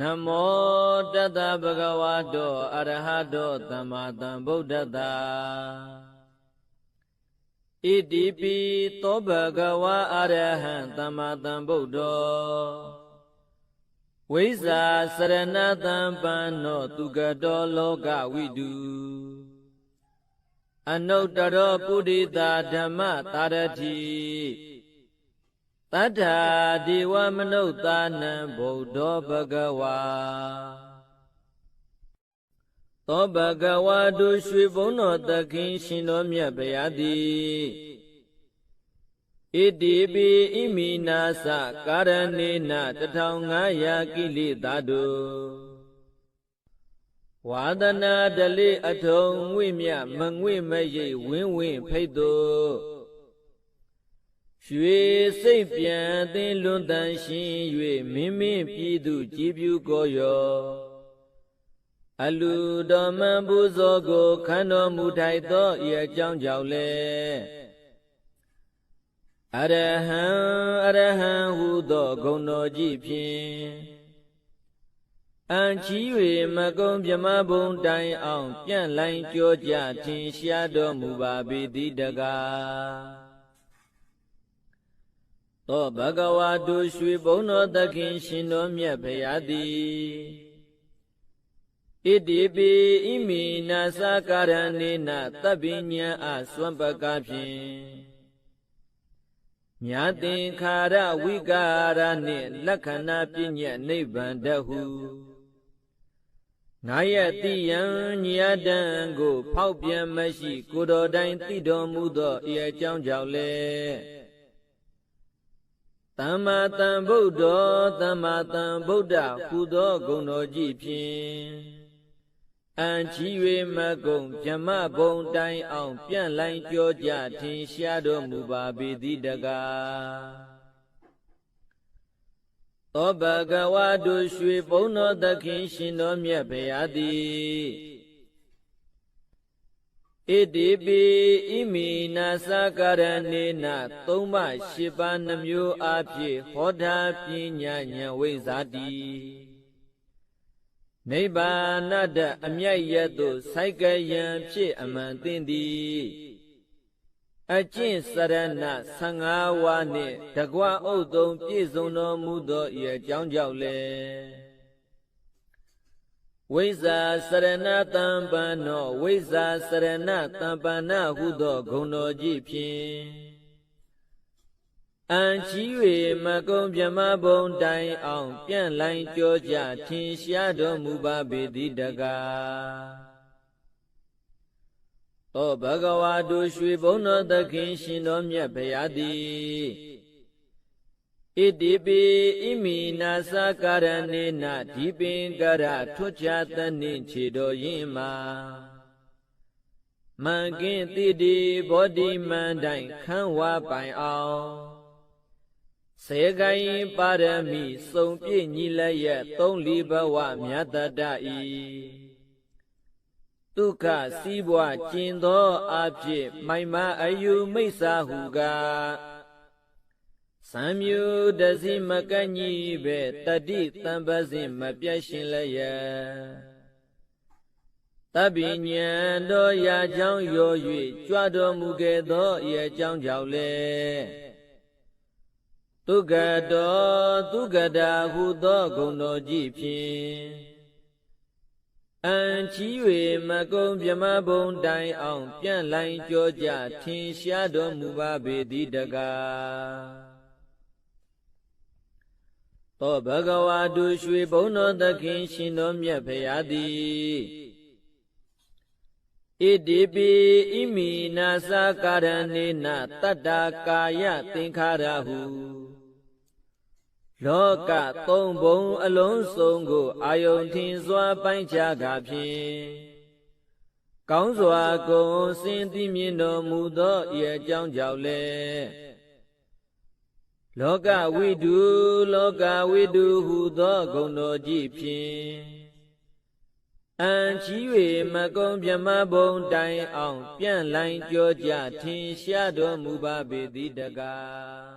နမောတတဗုဒ္ဓဝါတောအရဟတောသမ္မာသမ္ဗုဒ္ဓတ္တဣတိပိသောဘဂဝါအရဟံသမ္မာသမ္ဗုဒ္ဓောဝိဇာစရဏတံပန္နောသူကတောလောကဝိတုအနုတ္တရောပုရိသဓမ္မတာရတိ တတ္ထာဒီဝမနုဿာနံဗုဒ္ဓောဘဂဝါသောဘဂဝါတို့ရွှေဘုံတော်သခင်ရှင်တော်မြတ်ဗျာတိဣတိပိဣမိနာသကာရဏေန1500ကိလေသာတို့ဝါဒနာဒလိအထုံငွေမြမငွေမရိပ်ဝင်းဝင်းဖိတ်တို့ ရွှေစိတ်ပြန်သင်လွန်တန်ရှင်၍မင်းမင်းပြည်သူကြည်ပြူကိုရောအလူတော်မန်ပူဇော်ကိုခန္တော်မူထိုက်သောဤအကြောင်းကြောင့်လေအရဟံအရဟံဟုသောဂုဏ်တော်ကြီးဖြင့်အံချီ၍မကုံမြမဘုံတိုင်အောင် ပြန့်လိုင်းကြောကြထင်ရှားတော်မူပါပေသည်တကား သောဘဂဝါတို့ရွှေဘုံတော်သခင်ရှင်တော်မြတ်ဖရာသည်ဣတိပိဣမိနာသကာရဏေနသဗ္ဗညံအစွမ်းပကဖြင့်မြာသင်္ခါရဝိကာရနှင့်လက္ခဏာပြညတ်နိဗ္ဗာန်တဟုငါရဲ့တိယံညတံကို ဖောက်ပြန်မရှိ ကိုတော်တိုင်သိတော်မူသောဤအကြောင်းကြောင့်လေ သမ္မာသမ္ဗုဒ္ဓောသမ္မာသမ္ဗုဒ္ဓဟူသောဂုဏ်တော်ကြီးဖြင့်အံချီ၍မကုံဗြဟ္မဘုံတိုင်အောင် ပြန့်လိုင်းကြောကြထင်ရှားတော်မူပါပေသည်တကားသောဘဂဝါတို့ရွှေဘုံတော်သခင်ရှင်တော်မြတ်ဗျာသည် ဣတိပိဣမိနာသကာရဏေနသုံးပါးရှိပါးနှမျိုးအဖြစ်ဟောတာပညာဉာဏ်ဝိဇ္ဇာတိနိဗ္ဗာနတအမြတ်ရသို့စိုက်ကယံဖြစ်အမှန်သိသည်အကျင့်စရဏ15ဝါနှင့်တကွဥတုံပြည့်စုံတော်မူသောဤအကြောင်းကြောင့်လေ ဝိဇာစရဏတံပန္နောဝိဇာစရဏတံပန္နဟုသောဂုဏ်တော်ကြီးဖြင့်အံချီ၍မကုံမြမဘုံတိုင်အောင်ပြန့်လိုင်းကြောကြထင်ရှားတော်မူပါပေသည်တကားသောဘဂဝါတို့ရွှေဘုံတော်သခင်ရှင်တော်မြတ်ဗျာသည် ဣတိပိဣမိနာသကာရဏေနဒီပင်ကရထွတ်ချသနှင့်ခြေတော်ရင်မှာမန်ကင်းတိတိဘောဓိမန္တိုင်ခန်းဝါပိုင်အောင်စေကိုင်းပါရမီစုံပြည့်ညီလည်းရဲ့သုံးလီဘဝမြတ်တတဤဒုက္ခစီးပွားကျင်သောအဖြစ်မိုင်မအယူမိစ္ဆာဟုကား စံမြူတစီမကန့်ညီပဲတတိတံပစဉ်မပြတ်ရှင်လည်းရဲ့တပိညံတော်ရာချောင်းရော၍ကြွတော်မူခဲ့သောဤအကြောင်းကြောင့်လေဒုက္ခတောဒုက္ခတာဟုသောဂုဏ်တော်ကြီးဖြင့်အံချီ၍မကုံမြမဘုံတိုင်အောင် ပြန့်လိုင်းကြောကြထင်ရှားတော်မူပါပေသည်တကား သောဘဂဝါတို့ရွှေဘုံတော်သခင်ရှင်တော်မြတ်ဖရာသည်ဣတိပိဣမိနာသကာရဏေနတတ္တာကာယသင်္ခါရဟုလောကသုံးဘုံအလုံးစုံကိုအာယုန်ထင်စွာပိုင်းခြားကားဖြင့်ကောင်းစွာကုန်စင်သိမြင်တော်မူသောဤအကြောင်းကြောင့်လေ လောကဝိတုလောကဝိတုဟုသောဂုဏ်တော်ကြီးဖြင့်အံချီ၍မကုံမြမဘုံတိုင်အောင် ပြန့်လိုင်းကြောကြထင်ရှားတော်မူပါပေသည်တကား